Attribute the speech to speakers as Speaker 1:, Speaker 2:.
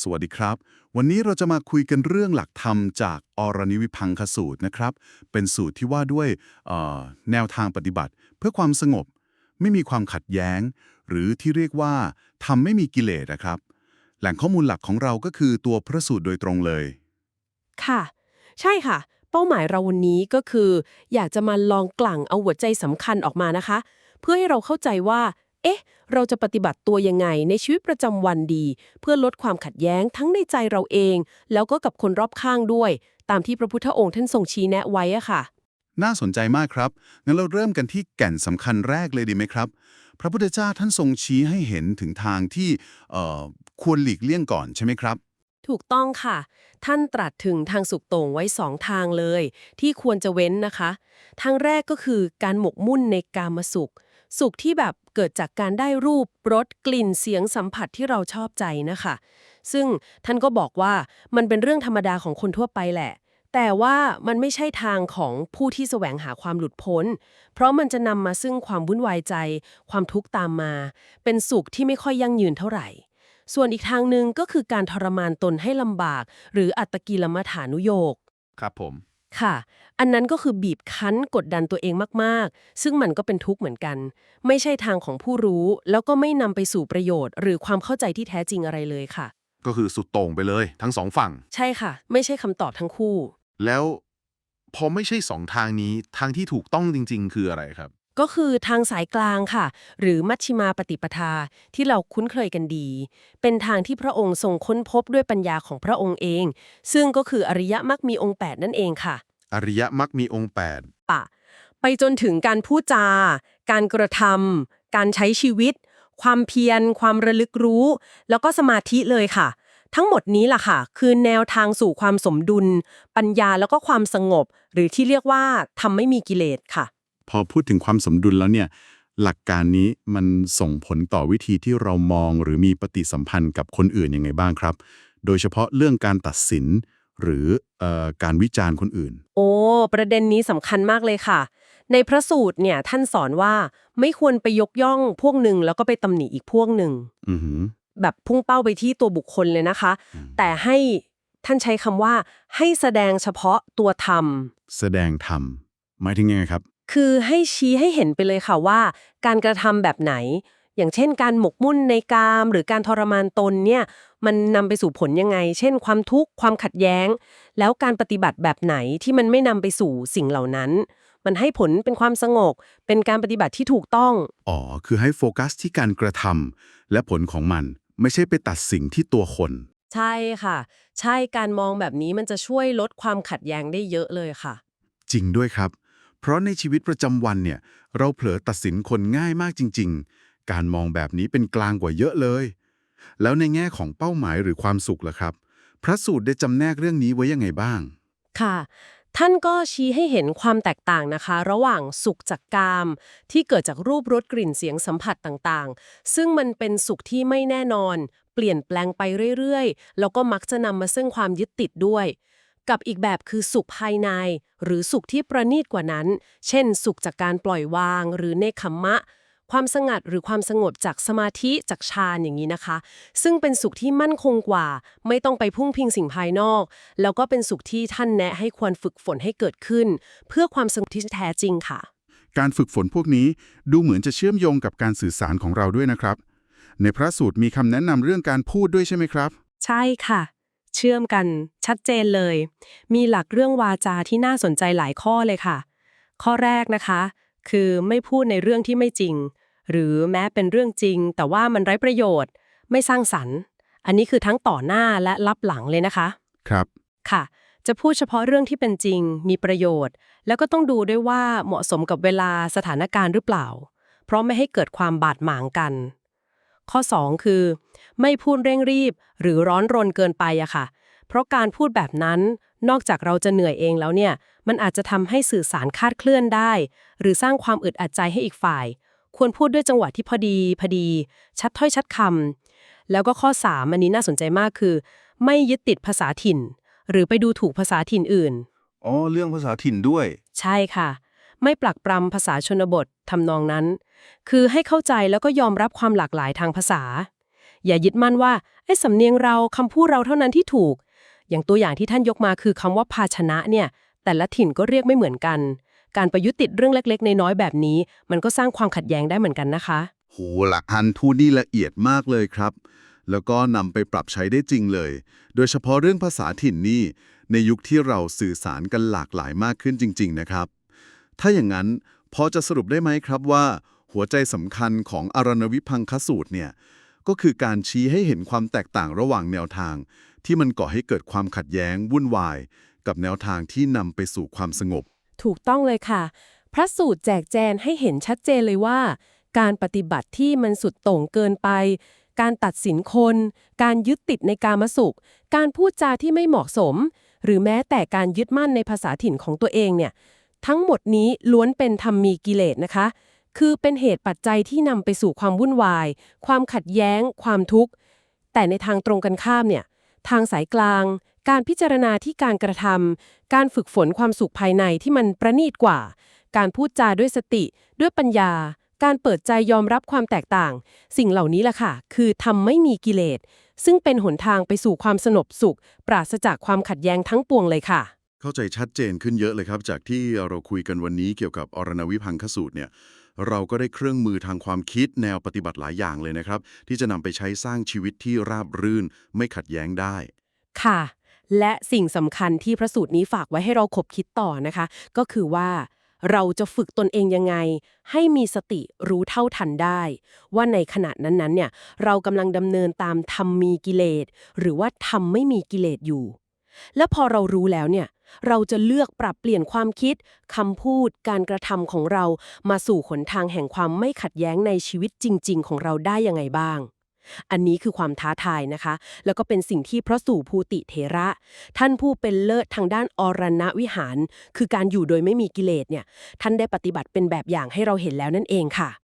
Speaker 1: สวัสดีครับ วันนี้เราจะมาคุยกันเรื่องหลักธรรมจากอรนิวิพังคสูตรนะครับ เป็นสูตรที่ว่าด้วยแนวทางปฏิบัติ เพื่อความสงบ ไม่มีความขัดแย้ง หรือที่เรียกว่าทำไม่มีกิเลสนะครับ แหล่งข้อมูลหลักของเราก็คือตัวพระสูตรโดยตรงเลย
Speaker 2: ค่ะ ใช่ค่ะ เป้าหมายเราวันนี้ก็คือ อยากจะมาลองกลั่งเอาหัวใจสำคัญออกมานะคะ เพื่อให้เราเข้าใจว่า เอ๊ะ เราจะปฏิบัติตัวยังไงในชีวิตประจำวันดี เพื่อลดความขัดแย้งทั้งในใจเราเอง แล้วก็กับคนรอบข้างด้วย ตามที่พระพุทธองค์ท่านทรงชี้แนะไว้อะค่ะ
Speaker 1: น่าสนใจมากครับ งั้นเราเริ่มกันที่แก่นสำคัญแรกเลยดีไหมครับ พระพุทธเจ้าท่านทรงชี้ให้เห็นถึงทางที่เอ่อควรหลีกเลี่ยงก่อนใช่ไหมครับ
Speaker 2: ถูกต้องค่ะ ท่านตรัสถึงทางสุขโต่งไว้สองทางเลย ที่ควรจะเว้นนะคะ ทางแรกก็คือการหมกมุ่นในกามสุข สุขที่แบบเกิดจากการได้รูปรสกลิ่นเสียงสัมผัสที่เราชอบใจนะคะ ซึ่งท่านก็บอกว่ามันเป็นเรื่องธรรมดาของคนทั่วไปแหละ แต่ว่ามันไม่ใช่ทางของผู้ที่แสวงหาความหลุดพ้น เพราะมันจะนำมาซึ่งความวุ่นวายใจ ความทุกข์ตามมา เป็นสุขที่ไม่ค่อยยั่งยืนเท่าไหร่ส่วนอีกทางหนึ่งก็คือการทรมานตนให้ลำบาก หรืออัตตกิลมัฐานุโยก
Speaker 1: ครับผม
Speaker 2: ค่ะ อันนั้นก็คือบีบคั้นกดดันตัวเองมากๆ ซึ่งมันก็เป็นทุกข์เหมือนกัน ไม่ใช่ทางของผู้รู้ แล้วก็ไม่นำไปสู่ประโยชน์ หรือความเข้าใจที่แท้จริงอะไรเลยค่ะ
Speaker 3: ก็คือสุดโต่งไปเลย ทั้งสองฝั่ง
Speaker 2: ใช่ค่ะ ไม่ใช่คำตอบทั้งคู่
Speaker 3: แล้วพอไม่ใช่สองทางนี้ทางที่ถูกต้องจริง ๆ คืออะไรครับ
Speaker 2: ก็คือทางสายกลางค่ะ หรือมัชชิมาปฏิปทาที่เราคุ้นเคยกันดี เป็นทางที่พระองค์ทรงค้นพบด้วยปัญญาของพระองค์เอง ซึ่งก็คืออริยมรรคมีองค์ 8 นั่นเองค่ะ
Speaker 3: อริยมรรคมีองค์
Speaker 2: ปะ ไปจนถึงการพูดจา การกระทำการใช้ชีวิต ความเพียร ความระลึกรู้ แล้วก็สมาธิเลยค่ะทั้งหมดนี้ล่ะค่ะ คือแนวทางสู่ความสมดุล ปัญญาแล้วก็ความสงบ หรือที่เรียกว่าทำไม่มีกิเลสค่ะ
Speaker 1: พอพูดถึงความสมดุลแล้วเนี่ยหลักการนี้มันส่งผลต่อวิธีที่เรามองหรือมีปฏิสัมพันธ์กับคนอื่นยังไงบ้างครับ โดยเฉพาะเรื่องการตัดสินหรือเออการวิจารณ์คนอื่น
Speaker 2: โอ้ ประเด็นนี้สำคัญมากเลยค่ะ ในพระสูตรเนี่ยท่านสอนว่าไม่ควรไปยกย่องพวกหนึ่งแล้วก็ไปตำหนิอีกพวกหนึ่ง
Speaker 1: อือหือ
Speaker 2: แบบพุ่งเป้าไปที่ตัวบุคคลเลยนะคะ
Speaker 1: อืม
Speaker 2: แต่ให้ท่านใช้คำว่า ให้แสดงเฉพาะตัวธรรม
Speaker 1: แสดงธรรมหมายถึงยังไงครับ
Speaker 2: คือให้ชี้ให้เห็นไปเลยค่ะว่า การกระทำแบบไหน อย่างเช่น การหมกมุ่นในกาม หรือการทรมานตนเนี่ยมันนำไปสู่ผลยังไง เช่น ความทุกข์ความขัดแย้ง แล้วการปฏิบัติแบบไหนที่มันไม่นำไปสู่สิ่งเหล่านั้น มันให้ผลเป็นความสงบเป็นการปฏิบัติที่ถูกต้อง
Speaker 1: อ๋อ คือให้โฟกัสที่การกระทำและผลของมัน ไม่ใช่ไปตัดสิ่งที่ตัวคน
Speaker 2: ใช่ค่ะ ใช่การมองแบบนี้มันจะช่วยลดความขัดแย้งได้เยอะเลยค่ะ
Speaker 1: จริงด้วยครับ เพราะในชีวิตประจำวันเนี่ย เราเผลอตัดสินคนง่ายมากจริง ๆ การมองแบบนี้เป็นกลางกว่าเยอะเลย แล้วในแง่ของเป้าหมายหรือความสุขล่ะครับ พระสูตรได้จำแนกเรื่องนี้ไว้ยังไงบ้าง
Speaker 2: ค่ะ ท่านก็ชี้ให้เห็นความแตกต่างนะคะ ระหว่างสุขจากกาม ที่เกิดจากรูปรสกลิ่นเสียงสัมผัสต่างๆ ซึ่งมันเป็นสุขที่ไม่แน่นอน เปลี่ยนแปลงไปเรื่อยๆ แล้วก็มักจะนำมาซึ่งความยึดติดด้วย กับอีกแบบคือสุขภายใน หรือสุขที่ประณีตกว่านั้น เช่น สุขจากการปล่อยวาง หรือเนคขมมะ ความสงัดหรือความสงบจากสมาธิจากฌานอย่างนี้นะคะ ซึ่งเป็นสุขที่มั่นคงกว่า ไม่ต้องไปพุ่งพิงสิ่งภายนอก แล้วก็เป็นสุขที่ท่านแนะให้ควรฝึกฝนให้เกิดขึ้น เพื่อความสงบที่แท้จริงค่ะ
Speaker 1: การฝึกฝนพวกนี้ดูเหมือนจะเชื่อมโยงกับการสื่อสารของเราด้วยนะครับ ในพระสูตรมีคำแนะนำเรื่องการพูดด้วยใช่ไหมครับ
Speaker 2: ใช่ค่ะเชื่อมกันชัดเจนเลย มีหลักเรื่องวาจาที่น่าสนใจหลายข้อเลยค่ะ ข้อแรกนะคะ คือไม่พูดในเรื่องที่ไม่จริง หรือแม้เป็นเรื่องจริง แต่ว่ามันไร้ประโยชน์ ไม่สร้างสรรค์ อันนี้คือทั้งต่อหน้าและรับหลังเลยนะคะ
Speaker 1: ครับ
Speaker 2: ค่ะ จะพูดเฉพาะเรื่องที่เป็นจริง มีประโยชน์ แล้วก็ต้องดูด้วยว่าเหมาะสมกับเวลาสถานการณ์หรือเปล่า เพราะไม่ให้เกิดความบาดหมางกัน ข้อ 2 คือ ไม่พูดเร่งรีบ หรือร้อนรนเกินไปอะค่ะ เพราะการพูดแบบนั้นนอกจากเราจะเหนื่อยเองแล้วเนี่ย มันอาจจะทำให้สื่อสารคลาดเคลื่อนได้ หรือสร้างความอึดอัดใจให้อีกฝ่าย ควรพูดด้วยจังหวะที่พอดีพอดี ชัดถ้อยชัดคำแล้วก็ข้อ 3 อันนี้น่าสนใจมากคือ ไม่ยึดติดภาษาถิ่น หรือไปดูถูกภาษาถิ่นอื่น
Speaker 3: อ๋อ เรื่องภาษาถิ่นด้วย
Speaker 2: ใช่ค่ะ ไม่ปลักปรำภาษาชนบททำนองนั้น คือให้เข้าใจแล้วก็ยอมรับความหลากหลายทางภาษา อย่ายึดมั่นว่าไอ้สำเนียงเราคำพูดเราเท่านั้นที่ถูก อย่างตัวอย่างที่ท่านยกมาคือคำว่าภาชนะเนี่ย แต่ละถิ่นก็เรียกไม่เหมือนกัน การประยุติดเรื่องเล็กๆ ในน้อยแบบนี้ มันก็สร้างความขัดแย้งได้เหมือนกันนะคะ
Speaker 1: โหหลักฮันทูนี่ละเอียดมากเลยครับ แล้วก็นำไปปรับใช้ได้จริงเลย โดยเฉพาะเรื่องภาษาถิ่นนี่ในยุคที่เราสื่อสารกันหลากหลายมากขึ้นจริง ๆ นะครับ ถ้าอย่างนั้นพอจะสรุปได้ไหมครับว่า หัวใจสำคัญของอารณวิพังคสูตรเนี่ยก็คือการชี้ให้เห็นความแตกต่างระหว่างแนวทาง ที่มันก่อให้เกิดความขัดแย้ง วุ่นวาย กับแนวทางที่นำไปสู่ความสงบ
Speaker 2: ถูกต้องเลยค่ะ พระสูตรแจกแจงให้เห็นชัดเจนเลยว่า การปฏิบัติที่มันสุดโต่งเกินไป การตัดสินคน การยึดติดในการมสุข การพูดจาที่ไม่เหมาะสม หรือแม้แต่การยึดมั่นในภาษาถิ่นของตัวเองเนี่ย ทั้งหมดนี้ล้วนเป็นธรรมมีกิเลสนะคะ คือเป็นเหตุปัจจัยที่นำไปสู่ความวุ่นวาย ความขัดแย้ง ความทุกข์ แต่ในทางตรงกันข้ามเนี่ย ทางสายกลาง การพิจารณาที่การกระทำการฝึกฝนความสุขภายในที่มันประณีตกว่า การพูดจาด้วยสติ ด้วยปัญญา การเปิดใจยอมรับความแตกต่าง สิ่งเหล่านี้แหละค่ะ คือทำไม่มีกิเลส ซึ่งเป็นหนทางไปสู่ความสงบสุข ปราศจากความขัดแย้งทั้งปวงเลยค่ะ
Speaker 1: เข้าใจชัดเจนขึ้นเยอะเลยครับ จากที่เราคุยกันวันนี้เกี่ยวกับอรณวิพังคสูตรเนี่ยเราก็ได้เครื่องมือทางความคิดแนวปฏิบัติหลายอย่างเลยนะครับ ที่จะนำไปใช้สร้างชีวิตที่ราบรื่น ไม่ขัดแย้งได้
Speaker 2: ค่ะ และสิ่งสำคัญที่พระสูตรนี้ฝากไว้ให้เราคบคิดต่อนะคะ ก็คือว่า เราจะฝึกตนเองยังไง ให้มีสติรู้เท่าทันได้ ว่าในขณะนั้นๆเนี่ยเรากำลังดำเนินตามธรรมมีกิเลส หรือว่าธรรมไม่มีกิเลสอยู่ และพอเรารู้แล้วเนี่ย เราจะเลือกปรับเปลี่ยนความคิดคำพูด การกระทำของเรามาสู่หนทางแห่งความไม่ขัดแย้งในชีวิตจริง ๆ ของเราได้ยังไงบ้าง อันนี้คือความท้าทายนะคะ แล้วก็เป็นสิ่งที่พระสู่ภูติเถระ ท่านผู้เป็นเลิศทางด้านอรณวิหาร คือการอยู่โดยไม่มีกิเลสเนี่ย ท่านได้ปฏิบัติเป็นแบบอย่างให้เราเห็นแล้วนั่นเองค่ะ